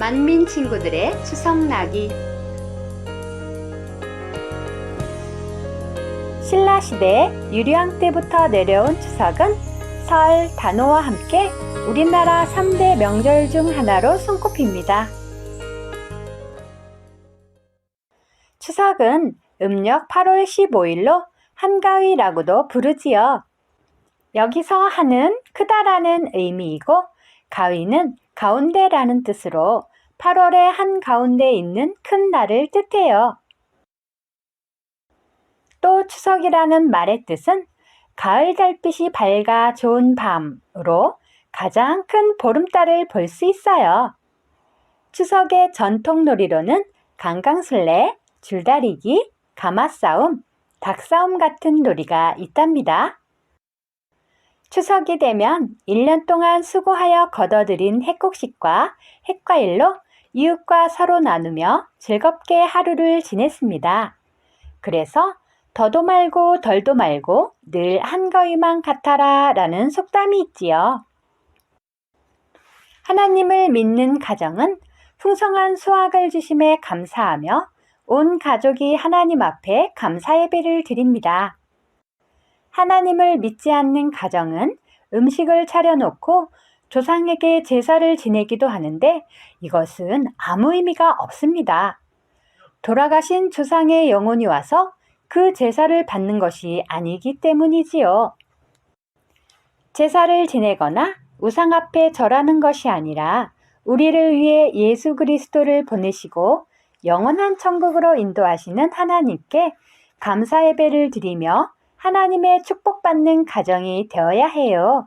만민 친구들의 추석나기 신라시대 유령 때부터 내려온 추석은 설, 단오와 함께 우리나라 3대 명절 중 하나로 손꼽힙니다. 추석은 음력 8월 15일로 한가위라고도 부르지요. 여기서 한은 크다라는 의미이고 가위는 가운데라는 뜻으로 8월의 한가운데 있는 큰 날을 뜻해요. 또 추석이라는 말의 뜻은 가을 달빛이 밝아 좋은 밤으로 가장 큰 보름달을 볼 수 있어요. 추석의 전통 놀이로는 강강술래, 줄다리기, 가마싸움, 닭싸움 같은 놀이가 있답니다. 추석이 되면 1년 동안 수고하여 거둬들인 핵곡식과 핵과일로 이웃과 서로 나누며 즐겁게 하루를 지냈습니다. 그래서 더도 말고 덜도 말고 늘 한거위만 같아라 라는 속담이 있지요. 하나님을 믿는 가정은 풍성한 수확을 주심에 감사하며 온 가족이 하나님 앞에 감사 예배를 드립니다. 하나님을 믿지 않는 가정은 음식을 차려놓고 조상에게 제사를 지내기도 하는데 이것은 아무 의미가 없습니다. 돌아가신 조상의 영혼이 와서 그 제사를 받는 것이 아니기 때문이지요. 제사를 지내거나 우상 앞에 절하는 것이 아니라 우리를 위해 예수 그리스도를 보내시고 영원한 천국으로 인도하시는 하나님께 감사 예배를 드리며 하나님의 축복받는 가정이 되어야 해요.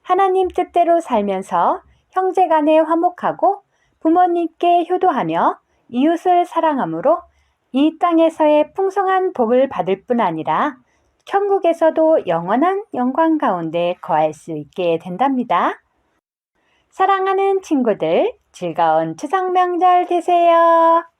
하나님 뜻대로 살면서 형제 간에 화목하고 부모님께 효도하며 이웃을 사랑함으로 이 땅에서의 풍성한 복을 받을 뿐 아니라 천국에서도 영원한 영광 가운데 거할 수 있게 된답니다. 사랑하는 친구들, 즐거운 추석 명절 되세요.